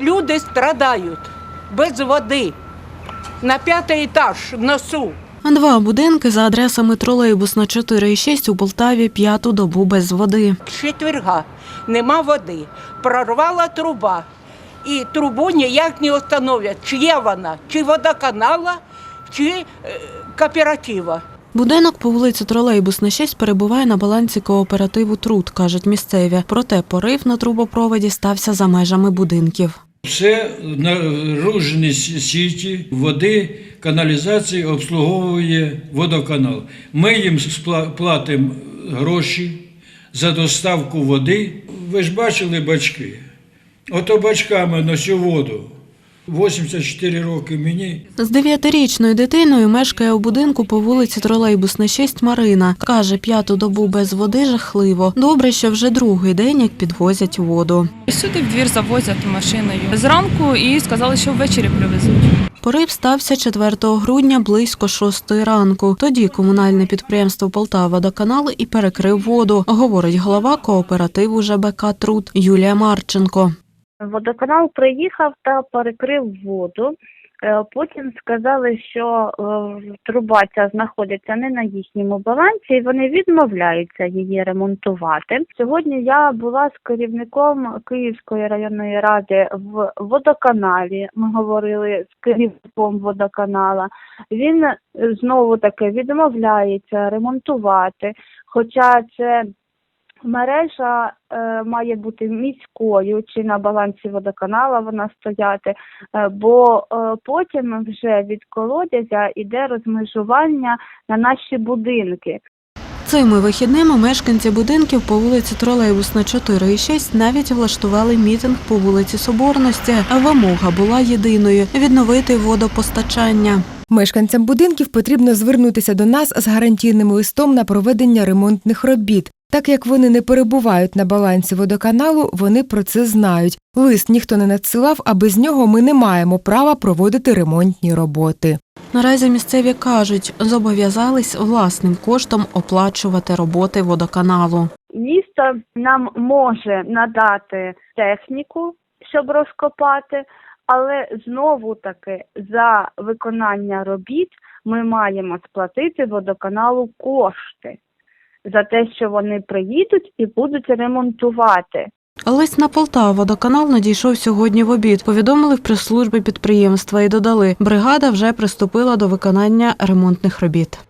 Люди страдають без води. На п'ятий етаж в носу. Два будинки за адресами тролейбусна 4 і 6 у Полтаві п'яту добу без води. Четверга нема води. Прорвала труба. І трубу ніяк не встановлять, чи є вона, чи водоканала, чи е, кооператива. Будинок по вулиці Тролейбусна 6 перебуває на балансі кооперативу Труд, кажуть місцеві. Проте порив на трубопроводі стався за межами будинків. Все наружні сіті води, каналізації обслуговує водоканал. Ми їм платимо гроші за доставку води. Ви ж бачили бачки? Ото бачками носю воду. 84 роки мені. З дев'ятирічною дитиною мешкає у будинку по вулиці Тролейбусна 6 Марина. Каже, п'яту добу без води жахливо. Добре, що вже другий день як підвозять воду. Сюди в двір завозять машиною зранку і сказали, що ввечері привезуть. Порив стався 4 грудня близько 6 ранку. Тоді комунальне підприємство Полтава-Водоканал і перекрив воду, говорить голова кооперативу ЖБК Труд Юлія Марченко. Водоканал приїхав та перекрив воду. Е, Потім сказали, що е, труба ця знаходиться не на їхньому балансі, і вони відмовляються її ремонтувати. Сьогодні я була з керівником Київської районної ради в водоканалі. Ми говорили з керівником водоканала. Він е, знову таки відмовляється ремонтувати, хоча це мережа е, має бути міською чи на балансі водоканала вона стояти, е, бо е, потім вже від колодязя йде розмежування на наші будинки. Цими вихідними мешканці будинків по вулиці Тролейбусна 4 і 6 навіть влаштували мітинг по вулиці Соборності. А вимога була єдиною відновити водопостачання. Мешканцям будинків потрібно звернутися до нас з гарантійним листом на проведення ремонтних робіт. Так як вони не перебувають на балансі водоканалу, вони про це знають. Лист ніхто не надсилав, а без нього ми не маємо права проводити ремонтні роботи. Наразі місцеві кажуть, зобов'язались власним коштом оплачувати роботи водоканалу. Місто нам може надати техніку, щоб розкопати, але знову таки за виконання робіт ми маємо сплатити водоканалу кошти за те, що вони приїдуть і будуть ремонтувати. Лист на Полтаву водоканал надійшов сьогодні в обід. Повідомили в прес-службі підприємства і додали, бригада вже приступила до виконання ремонтних робіт.